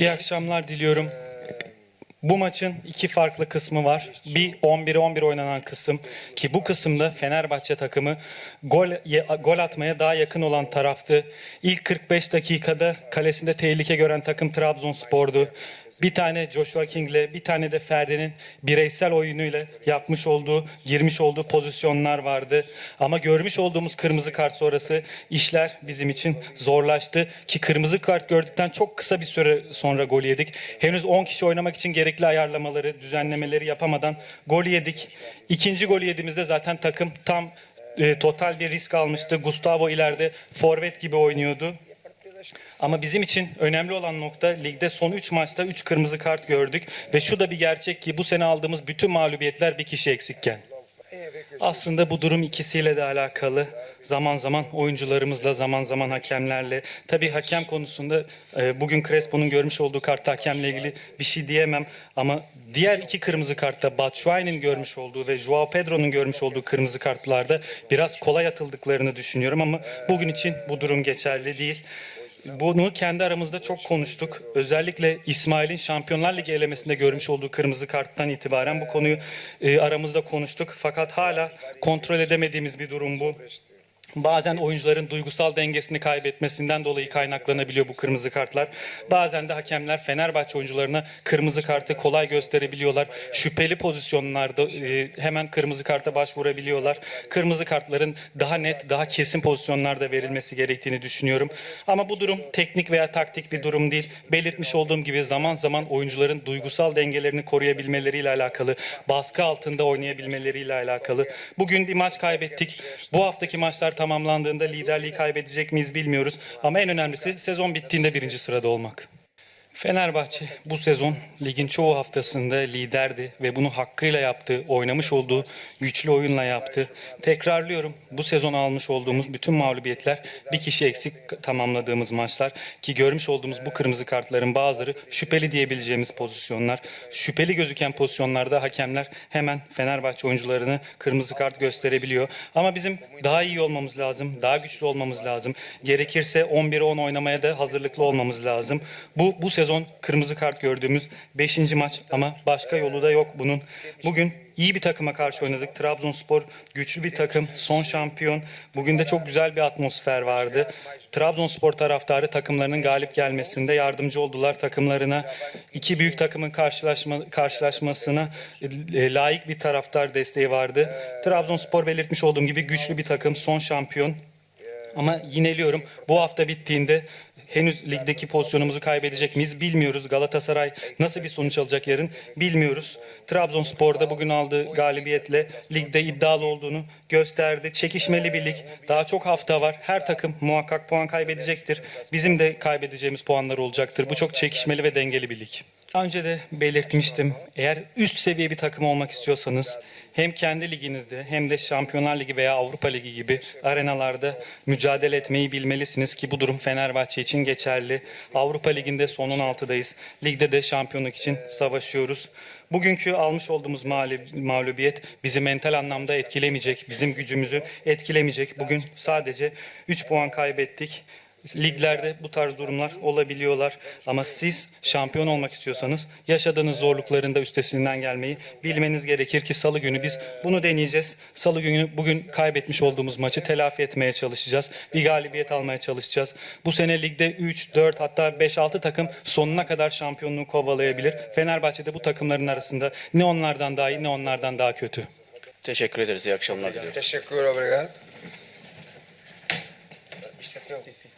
İyi akşamlar diliyorum. Bu maçın iki farklı kısmı var. Bir 11'e 11 oynanan kısım ki bu kısımda Fenerbahçe takımı gol gol atmaya daha yakın olan taraftı. İlk 45 dakikada kalesinde tehlike gören takım Trabzonspor'du. Bir tane Joshua King'le bir tane de Ferdi'nin bireysel oyunuyla yapmış olduğu, girmiş olduğu pozisyonlar vardı. Ama görmüş olduğumuz kırmızı kart sonrası işler bizim için zorlaştı. Ki kırmızı kart gördükten çok kısa bir süre sonra gol yedik. Henüz 10 kişi oynamak için gerekli ayarlamaları, düzenlemeleri yapamadan gol yedik. İkinci gol yediğimizde zaten takım tam e, total bir risk almıştı. Gustavo ileride forvet gibi oynuyordu. Ama bizim için önemli olan nokta ligde son 3 maçta 3 kırmızı kart gördük. Ve şu da bir gerçek ki bu sene aldığımız bütün mağlubiyetler bir kişi eksikken. Aslında bu durum ikisiyle de alakalı. Zaman zaman oyuncularımızla, zaman zaman hakemlerle. Tabii hakem konusunda e, bugün Crespo'nun görmüş olduğu kartta hakemle ilgili bir şey diyemem. Ama diğer iki kırmızı kartta Batshuayi'nin görmüş olduğu ve Joao Pedro'nun görmüş olduğu kırmızı kartlarda biraz kolay atıldıklarını düşünüyorum. Ama bugün için bu durum geçerli değil. Bunu kendi aramızda çok konuştuk. Özellikle İsmail'in Şampiyonlar Ligi elemesinde görmüş olduğu kırmızı karttan itibaren bu konuyu e, aramızda konuştuk. Fakat hala kontrol edemediğimiz bir durum bu. Bazen oyuncuların duygusal dengesini kaybetmesinden dolayı kaynaklanabiliyor bu kırmızı kartlar. Bazen de hakemler Fenerbahçe oyuncularına kırmızı kartı kolay gösterebiliyorlar. Şüpheli pozisyonlarda e, hemen kırmızı karta başvurabiliyorlar. Kırmızı kartların daha net, daha kesin pozisyonlarda verilmesi gerektiğini düşünüyorum. Ama bu durum teknik veya taktik bir durum değil. Belirtmiş olduğum gibi zaman zaman oyuncuların duygusal dengelerini koruyabilmeleriyle alakalı, baskı altında oynayabilmeleriyle alakalı. Bugün bir maç kaybettik. Bu haftaki maçlar tamamlandığında liderliği kaybedecek miyiz bilmiyoruz. Ama en önemlisi sezon bittiğinde birinci sırada olmak. Fenerbahçe bu sezon ligin çoğu haftasında liderdi ve bunu hakkıyla yaptı, oynamış olduğu güçlü oyunla yaptı. Tekrarlıyorum bu sezon almış olduğumuz bütün mağlubiyetler bir kişi eksik tamamladığımız maçlar ki görmüş olduğumuz bu kırmızı kartların bazıları şüpheli diyebileceğimiz pozisyonlar. Şüpheli gözüken pozisyonlarda hakemler hemen Fenerbahçe oyuncularını kırmızı kart gösterebiliyor. Ama bizim daha iyi olmamız lazım, daha güçlü olmamız lazım. Gerekirse 11'e 10 oynamaya da hazırlıklı olmamız lazım. Bu bu sezon kırmızı kart gördüğümüz 5. maç ama başka yolu da yok bunun. Bugün iyi bir takıma karşı oynadık. Trabzonspor güçlü bir takım, son şampiyon. Bugün de çok güzel bir atmosfer vardı. Trabzonspor taraftarı takımlarının galip gelmesinde yardımcı oldular takımlarına. İki büyük takımın karşılaşma, karşılaşmasına e, layık bir taraftar desteği vardı. Trabzonspor belirtmiş olduğum gibi güçlü bir takım, son şampiyon. Ama yineliyorum bu hafta bittiğinde henüz ligdeki pozisyonumuzu kaybedecek miyiz bilmiyoruz. Galatasaray nasıl bir sonuç alacak yarın bilmiyoruz. Trabzonspor'da bugün aldığı galibiyetle ligde iddialı olduğunu gösterdi. Çekişmeli bir lig. Daha çok hafta var. Her takım muhakkak puan kaybedecektir. Bizim de kaybedeceğimiz puanlar olacaktır. Bu çok çekişmeli ve dengeli bir lig. Daha önce de belirtmiştim. Eğer üst seviye bir takım olmak istiyorsanız hem kendi liginizde hem de Şampiyonlar Ligi veya Avrupa Ligi gibi arenalarda mücadele etmeyi bilmelisiniz ki bu durum Fenerbahçe için geçerli. Avrupa Ligi'nde son 16'dayız. Ligde de şampiyonluk için savaşıyoruz. Bugünkü almış olduğumuz mağlub- mağlubiyet bizi mental anlamda etkilemeyecek, bizim gücümüzü etkilemeyecek. Bugün sadece 3 puan kaybettik. Liglerde bu tarz durumlar olabiliyorlar ama siz şampiyon olmak istiyorsanız yaşadığınız zorlukların da üstesinden gelmeyi bilmeniz gerekir ki salı günü biz bunu deneyeceğiz. Salı günü bugün kaybetmiş olduğumuz maçı telafi etmeye çalışacağız. Bir galibiyet almaya çalışacağız. Bu sene ligde 3, 4 hatta 5-6 takım sonuna kadar şampiyonluğu kovalayabilir. Fenerbahçe'de bu takımların arasında ne onlardan daha iyi ne onlardan daha kötü. Teşekkür ederiz. İyi akşamlar diliyoruz. Teşekkür Isto é teu. Sim, sim.